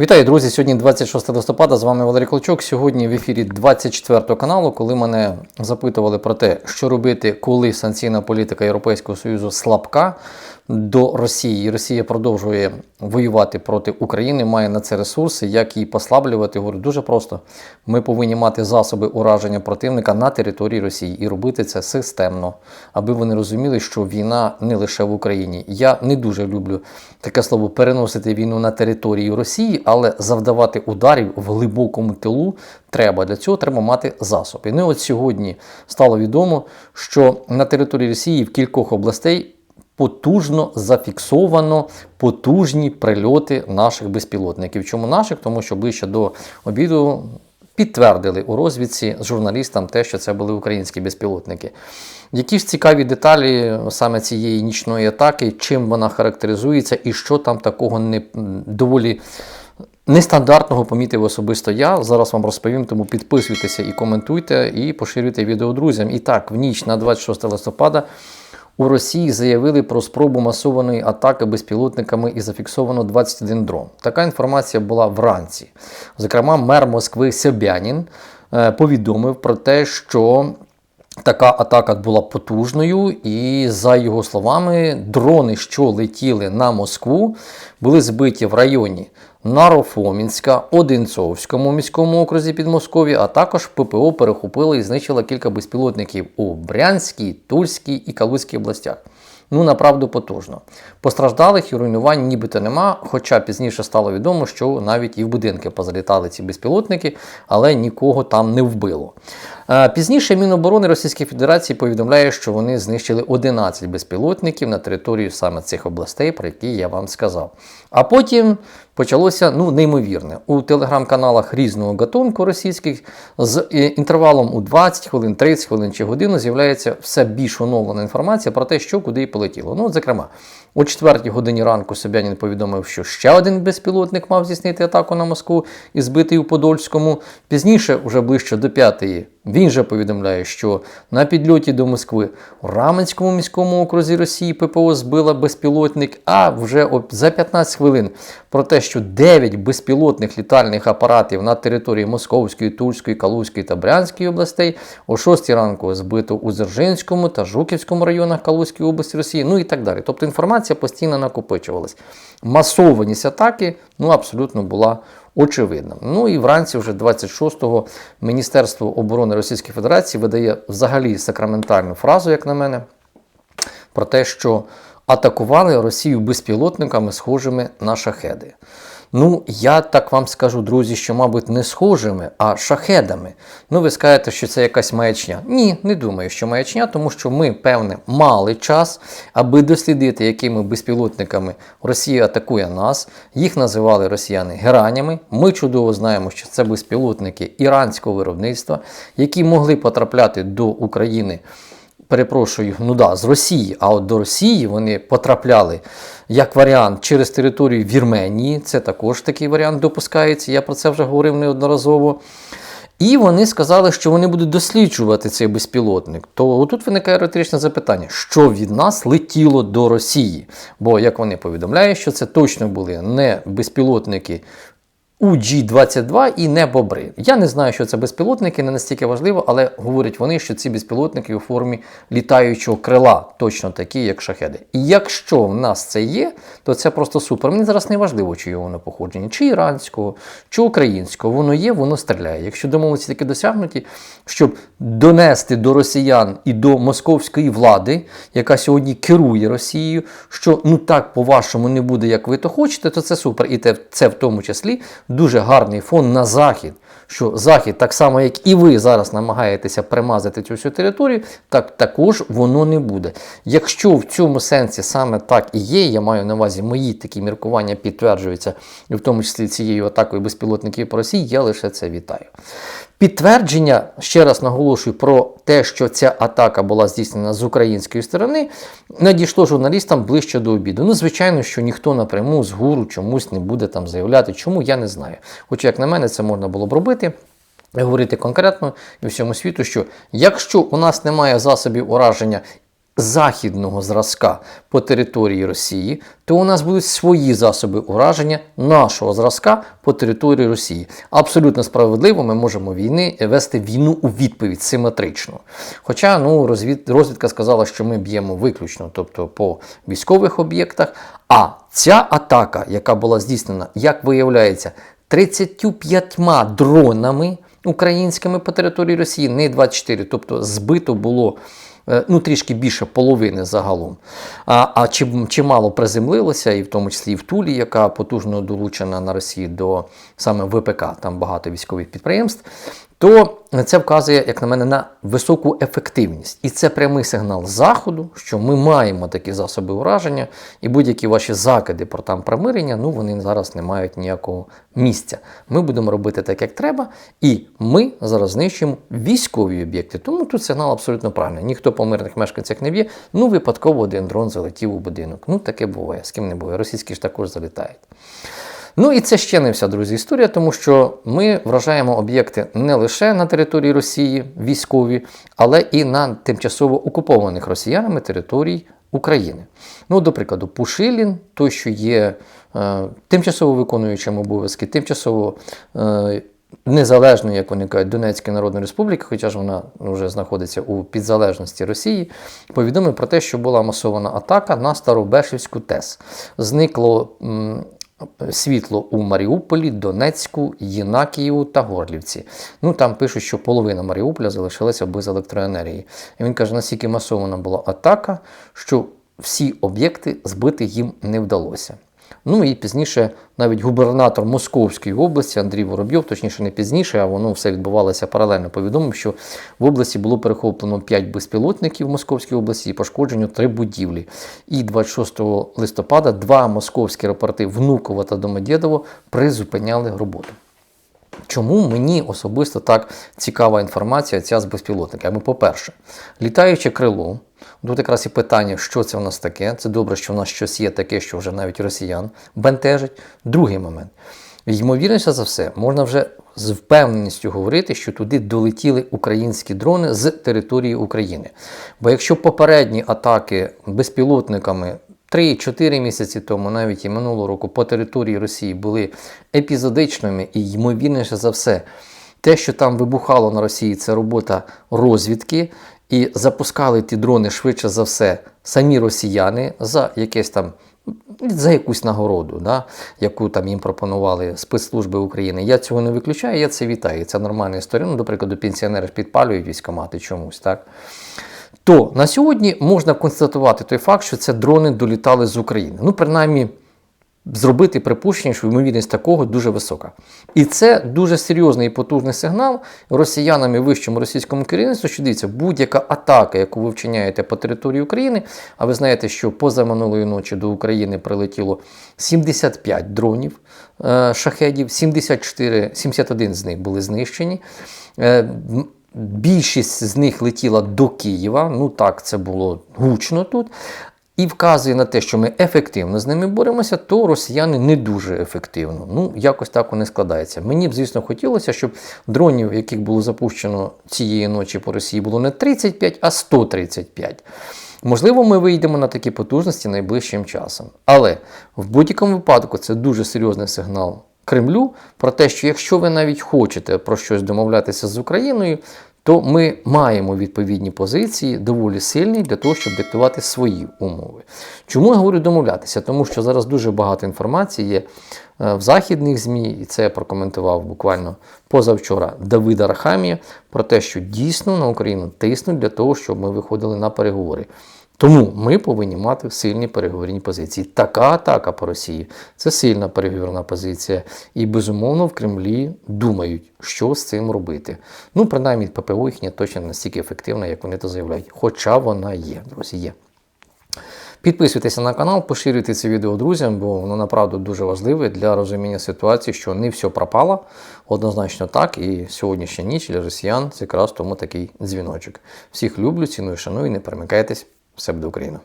Вітаю, друзі! Сьогодні 26 листопада. З вами Валерій Клочок. Сьогодні в ефірі 24 каналу, коли мене запитували про те, що робити, коли санкційна політика Європейського Союзу слабка до Росії. Росія продовжує воювати проти України, має на це ресурси, як її послаблювати. Говорю, дуже просто. Ми повинні мати засоби ураження противника на території Росії і робити це системно, аби вони розуміли, що війна не лише в Україні. Я не дуже люблю таке слово переносити війну на територію Росії, але завдавати ударів в глибокому тилу треба. Для цього треба мати засоби. Ну і от сьогодні стало відомо, що на території Росії в кількох областей потужно зафіксовано потужні прильоти наших безпілотників. Чому наших? Тому що ближче до обіду підтвердили у розвідці з журналістам те, що це були українські безпілотники. Які ж цікаві деталі саме цієї нічної атаки, чим вона характеризується і що там такого не доволі. Нестандартного помітив особисто я. Зараз вам розповім, тому підписуйтеся і коментуйте, і поширюйте відео друзям. І так, в ніч на 26 листопада у Росії заявили про спробу масованої атаки безпілотниками і зафіксовано 21 дрон. Така інформація була вранці. Зокрема, мер Москви Собянін е, повідомив про те, що Така атака була потужною, і за його словами, дрони, що летіли на Москву, були збиті в районі Нарофомінська, Одинцовському міському окрузі Підмосков'я, а також ППО перехопило і знищило кілька безпілотників у Брянській, Тульській і Калузькій областях. Ну, направду потужно. Постраждалих і руйнувань нібито нема, хоча пізніше стало відомо, що навіть і в будинки позалітали ці безпілотники, але нікого там не вбило. Пізніше Міноборони Російської Федерації повідомляє, що вони знищили 11 безпілотників на території саме цих областей, про які я вам сказав. А потім почалося ну, неймовірне. У телеграм-каналах різного гатунку російських з е, інтервалом у 20 хвилин, 30 хвилин чи годину з'являється все більш оновлена інформація про те, що куди і полетіло. Ну, зокрема, о 4 годині ранку Собянін повідомив, що ще один безпілотник мав здійснити атаку на Москву і збитий у Подольському. Пізніше, вже ближче до 5 він же повідомляє, що на підльоті до Москви у Раменському міському окрузі Росії ППО збила безпілотник, а вже за 15 хвилин про те, що 9 безпілотних літальних апаратів на території Московської, Тульської, Калузької та Брянської областей о 6 ранку збито у Дзержинському та Жуківському районах Калузької області Росії, ну і так далі. Тобто інформація постійно накопичувалась. Масованість атаки ну, абсолютно була очевидна. Ну і вранці, вже 26-го, Міністерство оборони Російської Федерації видає взагалі сакраментальну фразу, як на мене, про те, що атакували Росію безпілотниками, схожими на шахеди. Ну, я так вам скажу, друзі, що, мабуть, не схожими, а шахедами. Ну, ви скажете, що це якась маячня. Ні, не думаю, що маячня, тому що ми, певне, мали час, аби дослідити, якими безпілотниками Росія атакує нас. Їх називали росіяни геранями. Ми чудово знаємо, що це безпілотники іранського виробництва, які могли потрапляти до України перепрошую, ну да, з Росії, а от до Росії вони потрапляли як варіант через територію Вірменії. Це також такий варіант допускається. Я про це вже говорив неодноразово. І вони сказали, що вони будуть досліджувати цей безпілотник. То тут виникає риторичне запитання, що від нас летіло до Росії. Бо, як вони повідомляють, що це точно були не безпілотники UG-22 і не бобри. Я не знаю, що це безпілотники, не настільки важливо, але говорять вони, що ці безпілотники у формі літаючого крила, точно такі, як шахеди. І якщо в нас це є, то це просто супер. Мені зараз не важливо, чи воно походження, чи іранського, чи українського. Воно є, воно стріляє. Якщо домовленості таки досягнуті, щоб донести до росіян і до московської влади, яка сьогодні керує Росією, що ну так по-вашому не буде, як ви то хочете, то це супер. І це в тому числі дуже гарний фон на захід. Що Захід, так само, як і ви зараз намагаєтеся примазати цю всю територію, так також воно не буде. Якщо в цьому сенсі саме так і є, я маю на увазі мої такі міркування підтверджуються, і в тому числі цією атакою безпілотників по Росії, я лише це вітаю. Підтвердження, ще раз наголошую, про те, що ця атака була здійснена з української сторони, надійшло журналістам ближче до обіду. Ну, звичайно, що ніхто напряму з гуру чомусь не буде там заявляти, чому я не знаю. Хоча, як на мене, це можна було б робити. Говорити конкретно і всьому світу, що якщо у нас немає засобів ураження західного зразка по території Росії, то у нас будуть свої засоби ураження нашого зразка по території Росії. Абсолютно справедливо, ми можемо війни вести війну у відповідь симетрично. Хоча ну, розвід, розвідка сказала, що ми б'ємо виключно, тобто по військових об'єктах. А ця атака, яка була здійснена, як виявляється, 35 дронами українськими по території Росії, не 24, тобто збито було. Е, Ну, трішки більше половини загалом. А, а чим, чимало приземлилося, і в тому числі і в Тулі, яка потужно долучена на Росії до саме ВПК, там багато військових підприємств, то це вказує, як на мене, на високу ефективність. І це прямий сигнал Заходу, що ми маємо такі засоби ураження, і будь-які ваші закиди про там примирення, ну вони зараз не мають ніякого місця. Ми будемо робити так, як треба, і ми зараз знищуємо військові об'єкти. Тому тут сигнал абсолютно правильний. Ніхто по мирних мешканцях не б'є. Ну, випадково один дрон залетів у будинок. Ну, таке буває, з ким не буває. Російські ж також залітають. Ну і це ще не вся, друзі, історія, тому що ми вражаємо об'єкти не лише на території Росії, військові, але і на тимчасово окупованих росіянами територій України. Ну, до прикладу, Пушилін, той, що є е, тимчасово виконуючим обов'язки, тимчасово е, незалежною, як вони кажуть, Донецької Народної Республіки, хоча ж вона вже знаходиться у підзалежності Росії, повідомив про те, що була масована атака на Старобешівську ТЕС. Зникло. Світло у Маріуполі, Донецьку, Єнакіїву та Горлівці. Ну там пишуть, що половина Маріуполя залишилася без електроенергії. І він каже, наскільки масована була атака, що всі об'єкти збити їм не вдалося. Ну і пізніше навіть губернатор Московської області Андрій Воробйов, точніше не пізніше, а воно все відбувалося паралельно. Повідомив, що в області було перехоплено 5 безпілотників в Московській області і пошкоджено 3 будівлі. І 26 листопада два московські аеропорти Внуково та Домодєдово призупиняли роботу. Чому мені особисто так цікава інформація ця з безпілотниками? По-перше, літаюче крило. Тут якраз і питання, що це в нас таке. Це добре, що в нас щось є таке, що вже навіть росіян бентежить. Другий момент. Ймовірніше за все, можна вже з впевненістю говорити, що туди долетіли українські дрони з території України. Бо якщо попередні атаки безпілотниками 3-4 місяці тому, навіть і минулого року, по території Росії були епізодичними і, ймовірніше за все, те, що там вибухало на Росії, це робота розвідки, і запускали ті дрони швидше за все самі росіяни за якесь там. За якусь нагороду, да, яку там їм пропонували спецслужби України. Я цього не виключаю, я це вітаю. Це нормальна історія. Ну, до прикладу, пенсіонери підпалюють військомати чомусь, так? То на сьогодні можна констатувати той факт, що це дрони долітали з України. Ну, принаймні, зробити припущення, що ймовірність такого дуже висока. І це дуже серйозний і потужний сигнал росіянам і вищому російському керівництву, що дивіться, будь-яка атака, яку ви вчиняєте по території України, а ви знаєте, що позаминулої ночі до України прилетіло 75 дронів е, шахедів, 74, 71 з них були знищені. Більшість з них летіла до Києва. Ну так, це було гучно тут. І вказує на те, що ми ефективно з ними боремося, то росіяни не дуже ефективно. Ну, якось так вони складається. Мені б, звісно, хотілося, щоб дронів, яких було запущено цієї ночі по Росії, було не 35, а 135. Можливо, ми вийдемо на такі потужності найближчим часом. Але в будь-якому випадку це дуже серйозний сигнал Кремлю про те, що якщо ви навіть хочете про щось домовлятися з Україною, то ми маємо відповідні позиції, доволі сильні для того, щоб диктувати свої умови. Чому я говорю домовлятися? Тому що зараз дуже багато інформації є е, в західних ЗМІ, і це я прокоментував буквально позавчора Давида Рахамія про те, що дійсно на Україну тиснуть для того, щоб ми виходили на переговори. Тому ми повинні мати сильні переговорні позиції. Така атака по Росії це сильна переговорна позиція. І безумовно в Кремлі думають, що з цим робити. Ну, принаймні, ППО їхня точно настільки ефективна, як вони то заявляють. Хоча вона є, друзі, є. Підписуйтеся на канал, поширюйте це відео друзям, бо воно направду дуже важливе для розуміння ситуації, що не все пропало. Однозначно так. І сьогоднішня ніч для росіян це якраз тому такий дзвіночок. Всіх люблю, ціную, шаную, не перемикайтесь. Все буде Україна!